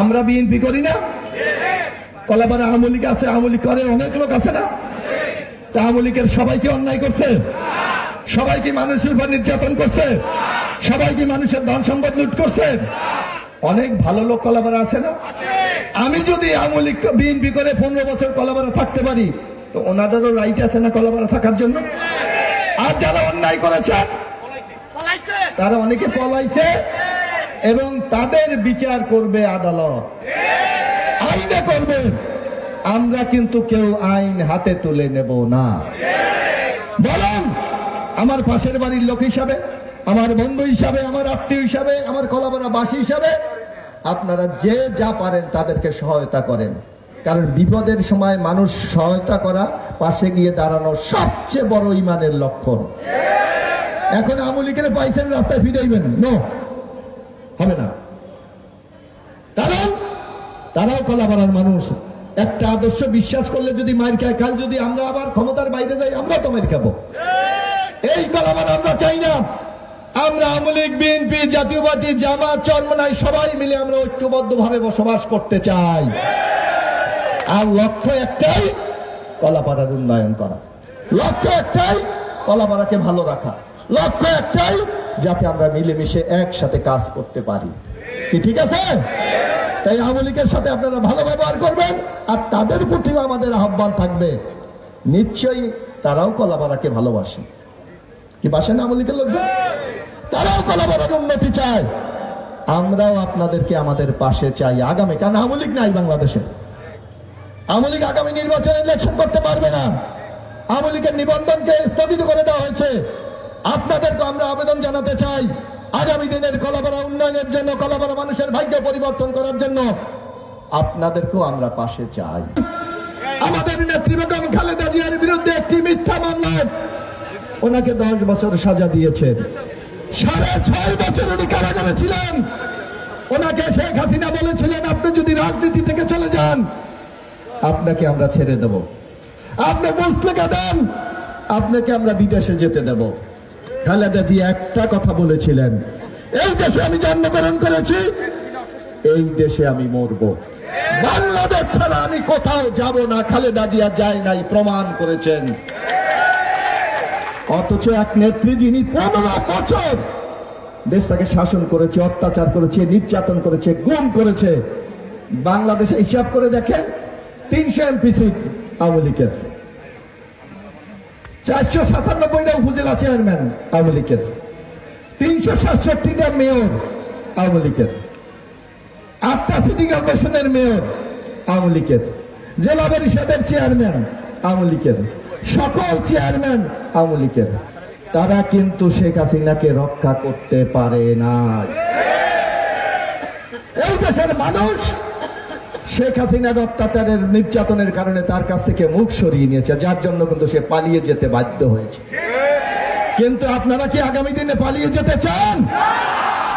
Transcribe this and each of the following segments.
আমরা বিএনপি করি না? কলাপাড়া আওয়ামী লীগ আছে আওয়ামী লীগ করে অনেক লোক আছে না? তা আওয়ামী লীগের সবাইকে অন্যায় করছে? সবাই কি মানুষের উপর নির্যাতন করছে? সবাই কি মানুষের ধন সম্পদ লুট করছে? অনেক ভালো লোক কলাপাড়া আছে না? আমি যদি আওয়ামী লীগ বিএনপি করে পনেরো বছর কলাপাড়া থাকতে পারি তো ওনাদেরও রাইট আছে না কলাপাড়া থাকার জন্য? আর যারা অন্যায় করেছেন তারা অনেকে পলাইছে। এবং তাদের বিচার করবে আদালত। আইনে করবে। আমরা কিন্তু কেউ আইন হাতে তুলে নেব না। বলুন, আমার পাশের বাড়ির লোক হিসাবে, আমার বন্ধু হিসাবে, আমার আত্মীয় হিসাবে, আমার কলাবরা বাসী হিসাবে, আপনারা যে যা পারেন তাদেরকে সহায়তা করেন। কারণ বিপদের সময় মানুষ সহায়তা করা, পাশে গিয়ে দাঁড়ানো সবচেয়ে বড় ইমানের লক্ষণ। এখন আমলিকের পাইছেন রাস্তায় ফিরাইবেন নো হবে না। কারণ তারাও কলাপাড়ার মানুষ। একটা আদর্শ বিশ্বাস করলে যদি মার খায়, কাল যদি আমরা আবার ক্ষমতার বাইরে যাই, আমরা তো মার খাব। এই কলাপাড়া আমরা চাই না। আমরা আওয়ামী লীগ, বিএনপি জাতীয় পার্টি জামাত, চরমনাই, সবাই মিলে আমরা ঐক্যবদ্ধ ভাবে বসবাস করতে চাই। আর লক্ষ্য একটাই কলাপাড়ার উন্নয়ন করা। লক্ষ্য একটাই কলাপাড়াকে ভালো রাখা। লক্ষ্য একটাই যাতে আমরা মিলেমিশে একসাথে কাজ করতে পারি। কি ঠিক আছে? তাই আওয়ামী লীগের সাথে আপনারা ভালো ব্যবহার করবেন, আর তাদের প্রতিও আমাদের আহ্বান থাকবে। নিশ্চয়ই তারাও কলাপাড়াকে ভালোবাসে। কি বাসেন আওয়ামী লীগের লোকজন? তারাও কলাপাড়ার উন্নতি চায়। আমরাও আপনাদেরকে আমাদের পাশে চাই। আগামী, কারণ আওয়ামী লীগ নাই বাংলাদেশে। আওয়ামী লীগ আগামী নির্বাচনে ইলেকশন করতে পারবে না। আওয়ামী লীগের নিবন্ধনকে স্থগিত করে দেওয়া হয়েছে। আপনাদেরকে আমরা আবেদন জানাতে চাই, আগামী দিনের কলাপাড়া উন্নয়নের জন্য, কলাপাড়া মানুষের ভাগ্য পরিবর্তন করার জন্য আপনাদেরকেও আমরা পাশে চাই। আমাদের নেত্রী বেগম খালেদা জিয়ার বিরুদ্ধে একটি মিথ্যা মামলায় ওনাকে দশ বছর সাজা দিয়েছেন। সাড়ে ছয় বছর উনি কারাগারে ছিলেন। ওনাকে শেখ হাসিনা বলেছিলেন, আপনি যদি রাজনীতি থেকে চলে যান, আপনাকে আমরা ছেড়ে দেব। আপনি মুসলিকা দেন আপনাকে আমরা বিদেশে যেতে দেব। খালেদা জি একটা কথা বলেছিলেন। এই দেশে আমি জন্মগ্রহণ করেছি, এই দেশে আমি মরব। বাংলাদেশ ছাড়া আমি কোথাও যাব না, খালেদা জিয়া যায় নাই, প্রমাণ করেছেন। অথচ এক নেত্রী যিনি পনেরো বছর দেশটাকে শাসন করেছে, অত্যাচার করেছে, নির্যাতন করেছে, গুম করেছে, বাংলাদেশে হিসাব করে দেখেন, তিনশো এমপি সিট আওয়ামী লীগের। চারশো সাতানব্বইটা উপজেলা চেয়ারম্যান, আওয়ামী লীগের। তিনশো সাতষট্টিটা মেয়র, আওয়ামী লীগের। আটটা সিটি কর্পোরেশনের মেয়র, আওয়ামী লীগের। জেলা পরিষদের চেয়ারম্যান, আওয়ামী লীগের। সকল চেয়ারম্যান, আওয়ামী লীগের। তারা কিন্তু শেখ হাসিনাকে রক্ষা করতে পারে না এই দেশের মানুষ শেখ হাসিনার অত্যাচারের নির্যাতনের কারণে তার কাছ থেকে মুখ সরিয়ে নিয়েছে, যার জন্য কিন্তু সে পালিয়ে যেতে বাধ্য হয়েছে। কিন্তু আপনারা কি আগামী দিনে পালিয়ে যেতে চান?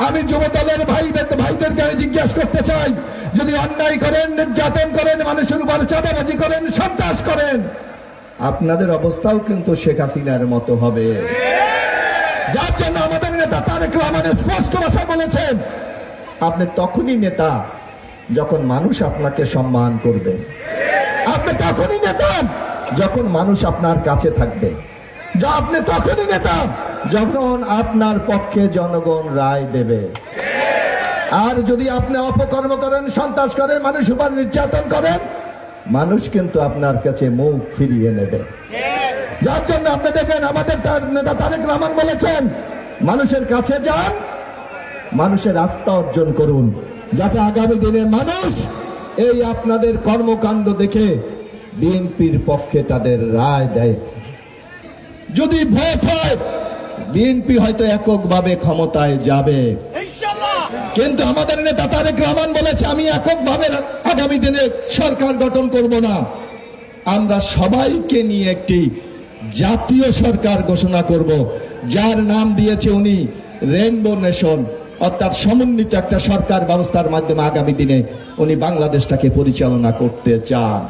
আমি যুব দলের ভাই ভাইদেরকে আমি জিজ্ঞাসা করতে চাই, যদি অন্যায় করেন, নির্যাতন করেন, মানুষের উপর চাঁদাবাজি করেন, সন্ত্রাস করেন, আপনাদের অবস্থাও কিন্তু শেখ হাসিনার মতো হবে। যার জন্য আমাদের নেতা তারেক রহমান স্পষ্ট ভাষা বলেছেন, আপনি তখনই নেতা যখন মানুষ আপনাকে সম্মান করবে। আপনি তখনই নেতা যখন মানুষ আপনার কাছে থাকবে। যা আপনি তখনই নেতা যখন আপনার পক্ষে জনগণ রায় দেবে। আর যদি আপনি অপকর্ম করেন, সন্ত্রাস করেন, মানুষ উপর নির্যাতন করেন, মানুষ কিন্তু আপনার কাছে মুখ ফিরিয়ে নেবে। যার জন্য আপনি দেখবেন, আমাদের তার নেতা তারেক রহমান বলেছেন, মানুষের কাছে যান, মানুষের আস্থা অর্জন করুন। যাতে আগামী দিনে মানুষ এই আপনাদের কর্মকাণ্ড দেখে বিএনপির পক্ষে তাদের রায় দেয়। যদি ভোট হয় বিএনপি হয়তো এককভাবে ক্ষমতায় যাবে। কিন্তু আমাদের নেতা তারেক রহমান বলেছে আমি এককভাবে আগামী দিনে সরকার গঠন করব না। আমরা সবাইকে নিয়ে একটি জাতীয় সরকার ঘোষণা করব যার নাম দিয়েছে উনি রেনবো নেশন। অর্থাৎ সমন্বিত একটা সরকার ব্যবস্থার মাধ্যমে আগামী দিনে উনি বাংলাদেশটাকে পরিচালনা করতে চান।